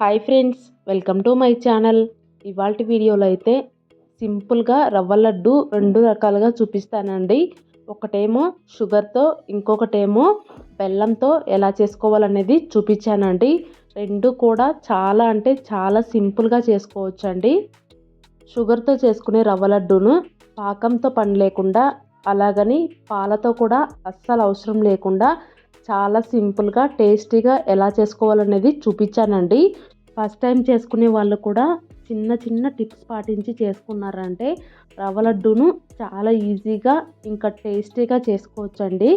Hi friends welcome to my channel. ఇవాళ వీడియోలో అయితే సింపుల్గా రవ్వ లడ్డు రెండు రకాలుగా చూపిస్తానండి. ఒకటేమో షుగర్తో ఇంకొకటేమో బెల్లంతో ఎలా చేసుకోవాలనేది చూపించానండి. రెండు కూడా చాలా అంటే చాలా సింపుల్గా చేసుకోవచ్చండి. షుగర్తో చేసుకునే రవ్వ లడ్డును పాకంతో పని లేకుండా అలాగని పాలతో కూడా అస్సలు అవసరం లేకుండా చాలా సింపుల్గా టేస్టీగా ఎలా చేసుకోవాలనేది చూపించానండి. ఫస్ట్ టైం చేసుకునే వాళ్ళు కూడా చిన్న చిన్న టిప్స్ పాటించి చేసుకున్నారంటే రవ్వ లడ్డూను చాలా ఈజీగా ఇంకా టేస్టీగా చేసుకోవచ్చండి.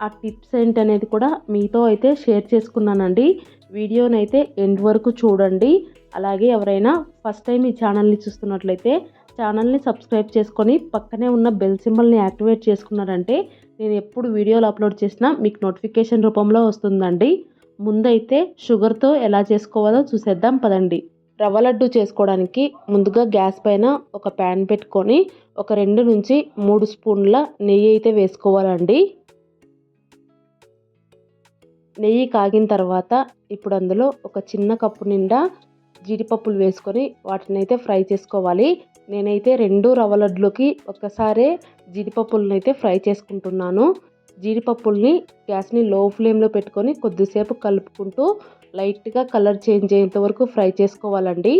ఆ టిప్స్ ఏంటనేది కూడా మీతో అయితే షేర్ చేసుకున్నానండి. వీడియోని అయితే ఎండ్ వరకు చూడండి. అలాగే ఎవరైనా ఫస్ట్ టైం ఈ ఛానల్ని చూస్తున్నట్లయితే ఛానల్ని సబ్స్క్రైబ్ చేసుకొని పక్కనే ఉన్న బెల్ సింబల్ని యాక్టివేట్ చేసుకున్నారంటే నేను ఎప్పుడు వీడియోలు అప్లోడ్ చేసినా మీకు నోటిఫికేషన్ రూపంలో వస్తుందండి. ముందైతే షుగర్తో ఎలా చేసుకోవాలో చూసేద్దాం పదండి. రవ్వ లడ్డు చేసుకోవడానికి ముందుగా గ్యాస్ పైన ఒక ప్యాన్ పెట్టుకొని ఒక రెండు నుంచి మూడు స్పూన్ల నెయ్యి అయితే వేసుకోవాలండి. నెయ్యి కాగిన తర్వాత ఇప్పుడు అందులో ఒక చిన్న కప్పు నిండా జీడిపప్పులు వేసుకొని వాటిని అయితే ఫ్రై చేసుకోవాలి. నేనైతే రెండు రవ్వ లడ్డులకి ఒక్కసారే జీడిపప్పులను అయితే ఫ్రై చేసుకుంటున్నాను. జీడిపప్పుల్ని గ్యాస్ని లో ఫ్లేమ్లో పెట్టుకొని కొద్దిసేపు కలుపుకుంటూ లైట్గా కలర్ చేంజ్ అయ్యేంత వరకు ఫ్రై చేసుకోవాలండి.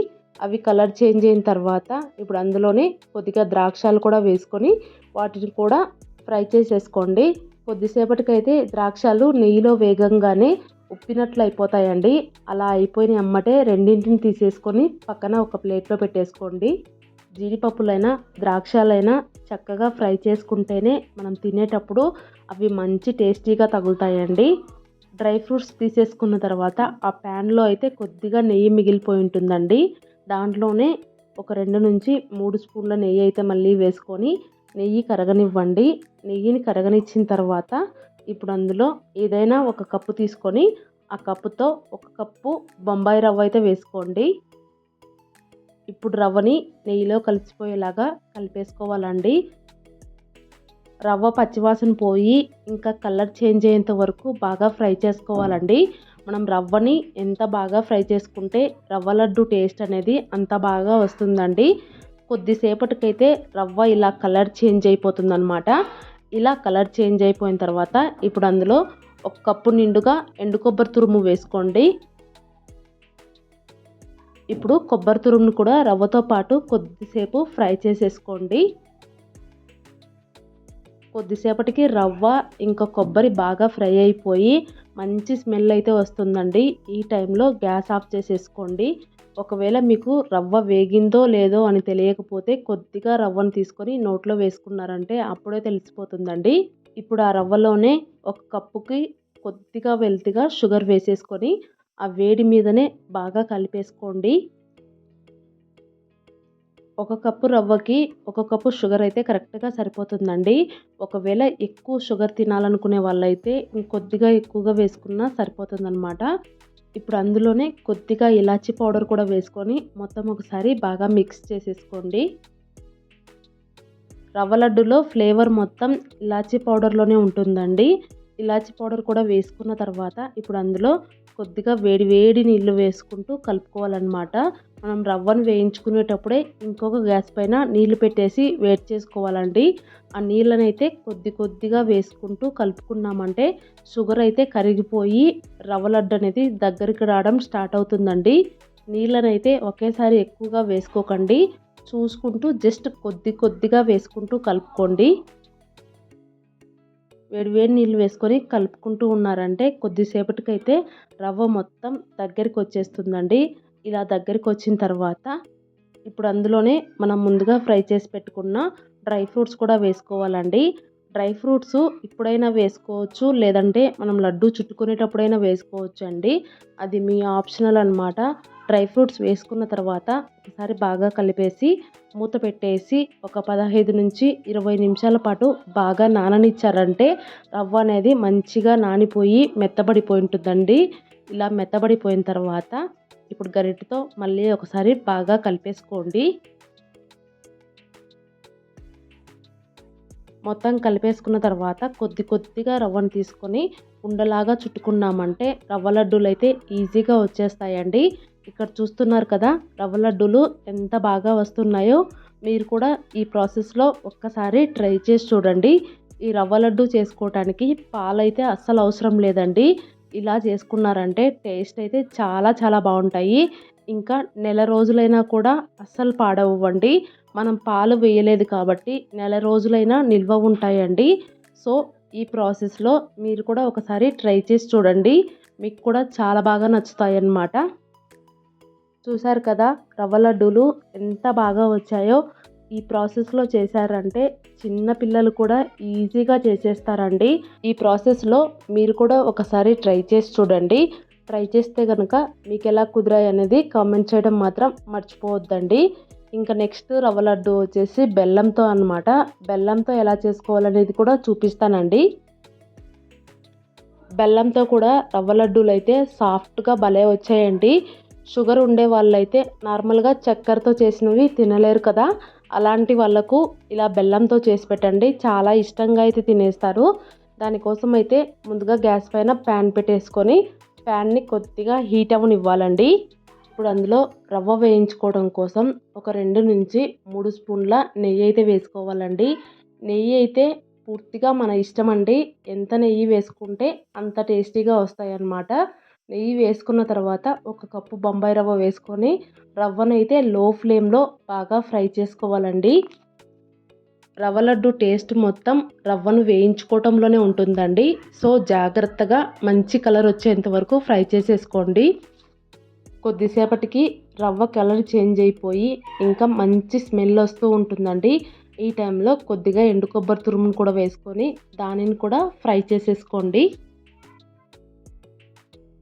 అవి కలర్ చేంజ్ అయిన తర్వాత ఇప్పుడు అందులోనే కొద్దిగా ద్రాక్షాలు కూడా వేసుకొని వాటిని కూడా ఫ్రై చేసేసుకోండి. కొద్దిసేపటికైతే ద్రాక్షాలు నెయ్యిలో వేగంగానే ఉప్పినట్లు అయిపోతాయండి అలా అయిపోయిన అమ్మటే రెండింటిని తీసేసుకొని పక్కన ఒక ప్లేట్లో పెట్టేసుకోండి. జీడిపప్పులైనా ద్రాక్షాలైనా చక్కగా ఫ్రై చేసుకుంటేనే మనం తినేటప్పుడు అవి మంచి టేస్టీగా తగులుతాయండి. డ్రై ఫ్రూట్స్ తీసేసుకున్న తర్వాత ఆ ప్యాన్లో అయితే కొద్దిగా నెయ్యి మిగిలిపోయి ఉంటుందండి. దాంట్లోనే ఒక రెండు నుంచి మూడు స్పూన్ల నెయ్యి అయితే మళ్ళీ వేసుకొని నెయ్యి కరగనివ్వండి. నెయ్యిని కరగనిచ్చిన తర్వాత ఇప్పుడు అందులో ఏదైనా ఒక కప్పు తీసుకొని ఆ కప్పుతో ఒక కప్పు బొంబాయి రవ్వ అయితే వేసుకోండి. ఇప్పుడు రవ్వని నెయ్యిలో కలిసిపోయేలాగా కలిపేసుకోవాలండి. రవ్వ పచ్చివాసన పోయి ఇంకా కలర్ చేంజ్ అయ్యేంత వరకు బాగా ఫ్రై చేసుకోవాలండి. మనం రవ్వని ఎంత బాగా ఫ్రై చేసుకుంటే రవ్వ లడ్డు టేస్ట్ అనేది అంత బాగా వస్తుందండి. కొద్దిసేపటికైతే రవ్వ ఇలా కలర్ చేంజ్ అయిపోతుందన్నమాట. ఇలా కలర్ చేంజ్ అయిపోయిన తర్వాత ఇప్పుడు అందులో ఒక కప్పు నిండుగా ఎండు కొబ్బరి తురుము వేసుకోండి. ఇప్పుడు కొబ్బరి తురుమును కూడా రవ్వతో పాటు కొద్దిసేపు ఫ్రై చేసేసుకోండి. కొద్దిసేపటికి రవ్వ ఇంకా కొబ్బరి బాగా ఫ్రై అయిపోయి మంచి స్మెల్ అయితే వస్తుందండి. ఈ టైంలో గ్యాస్ ఆఫ్ చేసేసుకోండి. ఒకవేళ మీకు రవ్వ వేగిందో లేదో అని తెలియకపోతే కొద్దిగా రవ్వను తీసుకొని నోట్లో వేసుకున్నారంటే అప్పుడే తెలిసిపోతుందండి. ఇప్పుడు ఆ రవ్వలోనే ఒక కప్పుకి కొద్దిగా వెల్తిగా షుగర్ వేసేసుకొని ఆ వేడి మీదనే బాగా కలిపేసుకోండి. ఒక కప్పు రవ్వకి ఒక కప్పు షుగర్ అయితే కరెక్ట్గా సరిపోతుందండి. ఒకవేళ ఎక్కువ షుగర్ తినాలనుకునే వాళ్ళైతే ఇంకొద్దిగా ఎక్కువగా వేసుకున్నా సరిపోతుందన్నమాట. ఇప్పుడు అందులోనే కొద్దిగా ఇలాచి పౌడర్ కూడా వేసుకొని మొత్తం ఒకసారి బాగా మిక్స్ చేసేసుకోండి. రవ్వ లడ్డులో ఫ్లేవర్ మొత్తం ఇలాచీ పౌడర్లోనే ఉంటుందండి. ఇలాచీ పౌడర్ కూడా వేసుకున్న తర్వాత ఇప్పుడు అందులో కొద్దిగా వేడి వేడి నీళ్ళు వేసుకుంటూ కలుపుకోవాలన్నమాట. మనం రవ్వను వేయించుకునేటప్పుడే ఇంకొక గ్యాస్ పైన నీళ్ళు పెట్టేసి వేడి చేసుకోవాలండి. ఆ నీళ్ళనైతే కొద్ది కొద్దిగా వేసుకుంటూ కలుపుకున్నామంటే షుగర్ అయితే కరిగిపోయి రవ్వ లడ్డు అనేది దగ్గరికి రావడం స్టార్ట్ అవుతుందండి. నీళ్ళనైతే ఒకేసారి ఎక్కువగా వేసుకోకండి. చూసుకుంటూ జస్ట్ కొద్ది కొద్దిగా వేసుకుంటూ కలుపుకోండి. వేడివేడి నీళ్ళు వేసుకొని కలుపుకుంటూ ఉన్నారంటే కొద్దిసేపటికైతే రవ్వ మొత్తం దగ్గరికి వచ్చేస్తుందండి. ఇలా దగ్గరికి వచ్చిన తర్వాత ఇప్పుడు అందులోనే మనం ముందుగా ఫ్రై చేసి పెట్టుకున్న డ్రై ఫ్రూట్స్ కూడా వేసుకోవాలండి. డ్రై ఫ్రూట్స్ ఇప్పుడైనా వేసుకోవచ్చు లేదంటే మనం లడ్డు చుట్టుకునేటప్పుడైనా వేసుకోవచ్చు అండి అది మీ ఆప్షనల్ అనమాట డ్రై ఫ్రూట్స్ వేసుకున్న తర్వాత ఒకసారి బాగా కలిపేసి మూత పెట్టేసి ఒక పదహైదు నుంచి ఇరవై నిమిషాల పాటు బాగా నాననిచ్చారంటే రవ్వ అనేది మంచిగా నానిపోయి మెత్తబడిపోయి ఉంటుందండి. ఇలా మెత్తబడిపోయిన తర్వాత ఇప్పుడు గరిటతో మళ్ళీ ఒకసారి బాగా కలిపేసుకోండి. మొత్తం కలిపేసుకున్న తర్వాత కొద్ది కొద్దిగా రవ్వను తీసుకొని ఉండలాగా చుట్టుకున్నామంటే రవ్వ లడ్డూలు అయితే ఈజీగా వచ్చేస్తాయండి. ఇక్కడ చూస్తున్నారు కదా రవ్వ లడ్డూలు ఎంత బాగా వస్తున్నాయో మీరు కూడా ఈ ప్రాసెస్లో ఒక్కసారి ట్రై చేసి చూడండి. ఈ రవ్వ లడ్డు చేసుకోవటానికి పాలైతే అస్సలు అవసరం లేదండి. ఇలా చేసుకున్నారంటే టేస్ట్ అయితే చాలా చాలా బాగుంటాయి. ఇంకా నెల రోజులైనా కూడా అస్సలు పాడవ్వండి. మనం పాలు వేయలేదు కాబట్టి నెల రోజులైనా నిల్వ ఉంటాయండి. సో ఈ ప్రాసెస్లో మీరు కూడా ఒకసారి ట్రై చేసి చూడండి. మీకు కూడా చాలా బాగా నచ్చుతాయి అన్నమాట చూసారు కదా రవ్వ లడ్డూలు ఎంత బాగా వచ్చాయో. ఈ ప్రాసెస్లో చేశారంటే చిన్న పిల్లలు కూడా ఈజీగా చేసేస్తారండి. ఈ ప్రాసెస్లో మీరు కూడా ఒకసారి ట్రై చేసి చూడండి. ట్రై చేస్తే కనుక మీకు ఎలా కుదిరాయి అనేది కామెంట్ చేయడం మాత్రం మర్చిపోవద్దండి. ఇంకా నెక్స్ట్ రవ్వ లడ్డు వచ్చేసి బెల్లంతో అనమాట బెల్లంతో ఎలా చేసుకోవాలనేది కూడా చూపిస్తానండి. బెల్లంతో కూడా రవ్వ లడ్డూలు అయితే సాఫ్ట్గా భలే వచ్చాయండి. షుగర్ ఉండే వాళ్ళైతే నార్మల్గా చక్కెరతో చేసినవి తినలేరు కదా. అలాంటి వాళ్ళకు ఇలా బెల్లంతో చేసి పెట్టండి. చాలా ఇష్టంగా అయితే తినేస్తారు. దానికోసం అయితే ముందుగా గ్యాస్ పైన ప్యాన్ పెట్టేసుకొని ప్యాన్ని కొద్దిగా హీట్ అవ్వనివ్వాలండి. ఇప్పుడు అందులో రవ్వ వేయించుకోవడం కోసం ఒక రెండు నుంచి మూడు స్పూన్ల నెయ్యి అయితే వేసుకోవాలండి. నెయ్యి అయితే పూర్తిగా మన ఇష్టం అండి. ఎంత నెయ్యి వేసుకుంటే అంత టేస్టీగా వస్తాయన్నమాట. నెయ్యి వేసుకున్న తర్వాత ఒక కప్పు బొంబాయి రవ్వ వేసుకొని రవ్వనైతే లో ఫ్లేమ్లో బాగా ఫ్రై చేసుకోవాలండి. రవ్వ లడ్డు టేస్ట్ మొత్తం రవ్వను వేయించుకోవటంలోనే ఉంటుందండి. సో జాగ్రత్తగా మంచి కలర్ వచ్చేంత వరకు ఫ్రై చేసేసుకోండి. కొద్దిసేపటికి రవ్వ కలర్ చేంజ్ అయిపోయి ఇంకా మంచి స్మెల్ వస్తూ ఉంటుందండి. ఈ టైంలో కొద్దిగా ఎండు కొబ్బరి తురుమును కూడా వేసుకొని దానిని కూడా ఫ్రై చేసేసుకోండి.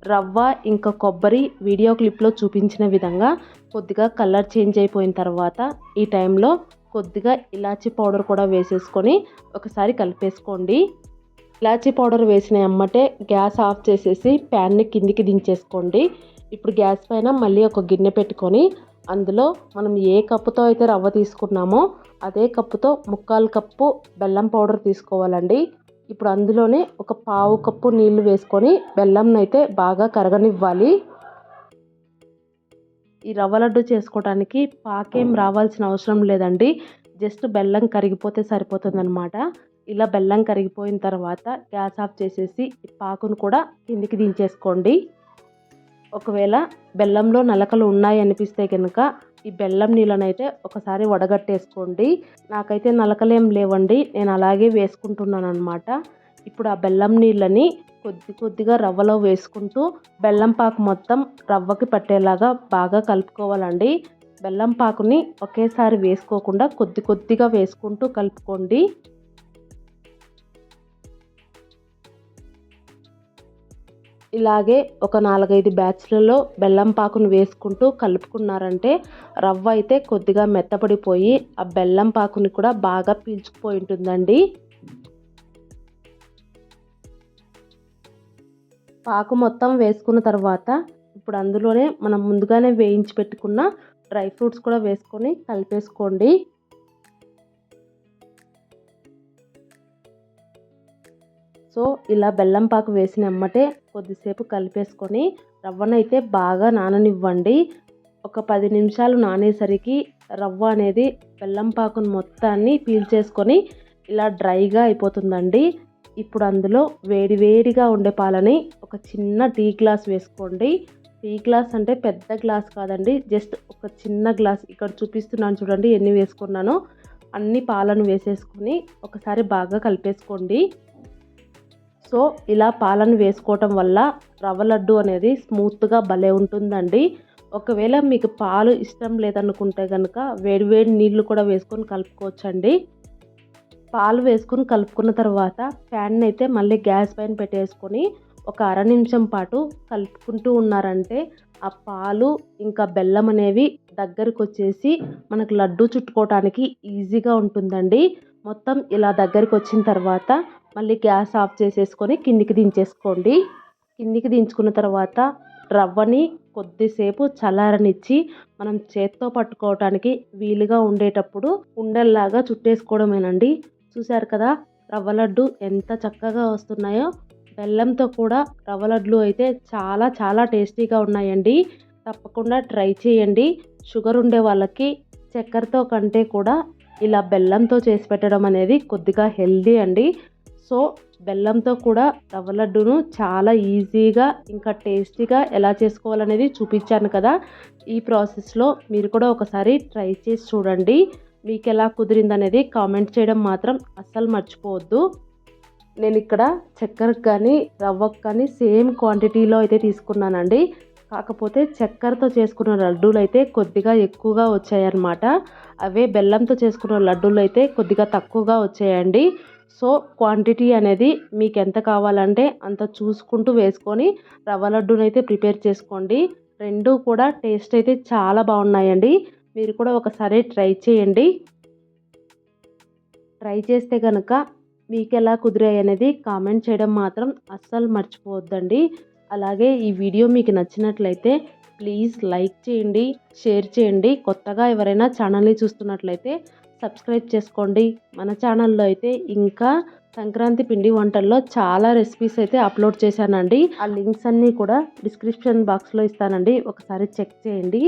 రవ్వ ఇంకా కొబ్బరి వీడియో క్లిప్లో చూపించిన విధంగా కొద్దిగా కలర్ చేంజ్ అయిపోయిన తర్వాత ఈ టైంలో కొద్దిగా ఇలాచి పౌడర్ కూడా వేసేసుకొని ఒకసారి కలిపేసుకోండి. ఇలాచి పౌడర్ వేసిన ఎమ్మటే గ్యాస్ ఆఫ్ చేసేసి ప్యాన్ని కిందికి దించేసుకోండి. ఇప్పుడు గ్యాస్ పైన మళ్ళీ ఒక గిన్నె పెట్టుకొని అందులో మనం ఏ కప్పుతో అయితే రవ్వ తీసుకున్నామో అదే కప్పుతో ముక్కాలు కప్పు బెల్లం పౌడర్ తీసుకోవాలండి. ఇప్పుడు అందులోనే ఒక పావు కప్పు నీళ్ళు వేసుకొని బెల్లంనైతే అయితే బాగా కరగనివ్వాలి. ఈ రవ్వ లడ్డు చేసుకోవడానికి పాకేం రావాల్సిన అవసరం లేదండి. జస్ట్ బెల్లం కరిగిపోతే సరిపోతుందన్నమాట. ఇలా బెల్లం కరిగిపోయిన తర్వాత గ్యాస్ ఆఫ్ చేసేసి పాకును కూడా కిందికి దించేసుకోండి. ఒకవేళ బెల్లంలో నలకలు ఉన్నాయి అనిపిస్తే కనుక ఈ బెల్లం నీళ్ళనైతే ఒకసారి వడగట్టేసుకోండి. నాకైతే నలకలేం లేవండి. నేను అలాగే వేసుకుంటున్నాను అనమాట ఇప్పుడు ఆ బెల్లం నీళ్ళని కొద్ది కొద్దిగా రవ్వలో వేసుకుంటూ బెల్లం పాకు మొత్తం రవ్వకి పట్టేలాగా బాగా కలుపుకోవాలండి. బెల్లం పాకుని ఒకేసారి వేసుకోకుండా కొద్ది కొద్దిగా వేసుకుంటూ కలుపుకోండి. ఇలాగే ఒక నాలుగైదు బ్యాచ్లలో బెల్లం పాకును వేసుకుంటూ కలుపుకున్నారంటే రవ్వ అయితే కొద్దిగా మెత్తపడిపోయి ఆ బెల్లం పాకుని కూడా బాగా పీల్చుకుపోయి ఉంటుందండి. పాకు మొత్తం వేసుకున్న తర్వాత ఇప్పుడు అందులోనే మనం ముందుగానే వేయించి పెట్టుకున్న డ్రై ఫ్రూట్స్ కూడా వేసుకొని కలిపేసుకోండి. సో ఇలా బెల్లం పాకు వేసిన ఎమ్మటే కొద్దిసేపు కలిపేసుకొని రవ్వనైతే బాగా నాననివ్వండి. ఒక పది నిమిషాలు నానేసరికి రవ్వ అనేది బెల్లం పాకును మొత్తాన్ని పీల్చేసుకొని ఇలా డ్రైగా అయిపోతుందండి. ఇప్పుడు అందులో వేడి వేడిగా ఉండే పాలని ఒక చిన్న టీ గ్లాస్ వేసుకోండి. టీ గ్లాస్ అంటే పెద్ద గ్లాస్ కాదండి. జస్ట్ ఒక చిన్న గ్లాస్ ఇక్కడ చూపిస్తున్నాను చూడండి ఎన్ని వేసుకున్నానో. అన్ని పాలను వేసేసుకొని ఒకసారి బాగా కలిపేసుకోండి. సో ఇలా పాలను వేసుకోవటం వల్ల రవ్వ లడ్డు అనేది స్మూత్గా భలే ఉంటుందండి. ఒకవేళ మీకు పాలు ఇష్టం లేదనుకుంటే కనుక వేడివేడి నీళ్ళు కూడా వేసుకొని కలుపుకోవచ్చండి. పాలు వేసుకొని కలుపుకున్న తర్వాత ఫ్యాన్ అయితే మళ్ళీ గ్యాస్ పైన పెట్టేసుకొని ఒక అర నిమిషం పాటు కలుపుకుంటూ ఉన్నారంటే ఆ పాలు ఇంకా బెల్లం అనేవి దగ్గరకు వచ్చేసి మనకు లడ్డు చుట్టుకోవటానికి ఈజీగా ఉంటుందండి. మొత్తం ఇలా దగ్గరికి వచ్చిన తర్వాత మళ్ళీ గ్యాస్ ఆఫ్ చేసేసుకొని కిందికి దించేసుకోండి. కిందికి దించుకున్న తర్వాత రవ్వని కొద్దిసేపు చల్లారనిచ్చి మనం చేత్తో పట్టుకోవటానికి వీలుగా ఉండేటప్పుడు ఉండల్లాగా చుట్టేసుకోవడమేనండి. చూశారు కదా రవ్వ లడ్డు ఎంత చక్కగా వస్తున్నాయో. బెల్లంతో కూడా రవ్వ లడ్లు అయితే చాలా చాలా టేస్టీగా ఉన్నాయండి. తప్పకుండా ట్రై చేయండి. షుగర్ ఉండే వాళ్ళకి చక్కెరతో కంటే కూడా ఇలా బెల్లంతో చేసి పెట్టడం అనేది కొద్దిగా హెల్దీ అండి. సో బెల్లంతో కూడా రవ్వ లడ్డును చాలా ఈజీగా ఇంకా టేస్టీగా ఎలా చేసుకోవాలనేది చూపించాను కదా. ఈ ప్రాసెస్లో మీరు కూడా ఒకసారి ట్రై చేసి చూడండి. మీకు ఎలా కుదిరిందనేది కామెంట్ చేయడం మాత్రం అస్సలు మర్చిపోవద్దు. నేను ఇక్కడ చక్కెరకు కానీ రవ్వకు కానీ సేమ్ క్వాంటిటీలో అయితే తీసుకున్నానండి. కాకపోతే చక్కెరతో చేసుకున్న లడ్డూలు అయితే కొద్దిగా ఎక్కువగా వచ్చాయన్నమాట. అవే బెల్లంతో చేసుకున్న లడ్డూలు అయితే కొద్దిగా తక్కువగా వచ్చాయండి. సో క్వాంటిటీ అనేది మీకు ఎంత కావాలంటే అంత చూసుకుంటూ వేసుకొని రవ్వ లడ్డూని అయితే ప్రిపేర్ చేసుకోండి. రెండు కూడా టేస్ట్ అయితే చాలా బాగున్నాయండి. మీరు కూడా ఒకసారి ట్రై చేయండి. ట్రై చేస్తే కనుక మీకు ఎలా కుదిరాయి అనేది కామెంట్ చేయడం మాత్రం అస్సలు మర్చిపోవద్దండి. అలాగే ఈ వీడియో మీకు నచ్చినట్లయితే ప్లీజ్ లైక్ చేయండి షేర్ చేయండి. కొత్తగా ఎవరైనా ఛానల్ని చూస్తున్నట్లయితే సబ్స్క్రైబ్ చేసుకోండి. మన ఛానల్లో అయితే ఇంకా సంక్రాంతి పిండి వంటల్లో చాలా రెసిపీస్ అయితే అప్లోడ్ చేశానండి. ఆ లింక్స్ అన్నీ కూడా డిస్క్రిప్షన్ బాక్స్లో ఇస్తానండి. ఒకసారి చెక్ చేయండి.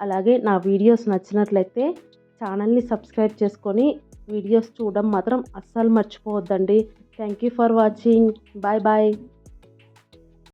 అలాగే నా వీడియోస్ నచ్చినట్లయితే ఛానల్ని సబ్స్క్రైబ్ చేసుకొని వీడియోస్ చూడడం మాత్రం అస్సలు మర్చిపోవద్దండి. Thank you for watching. Bye bye.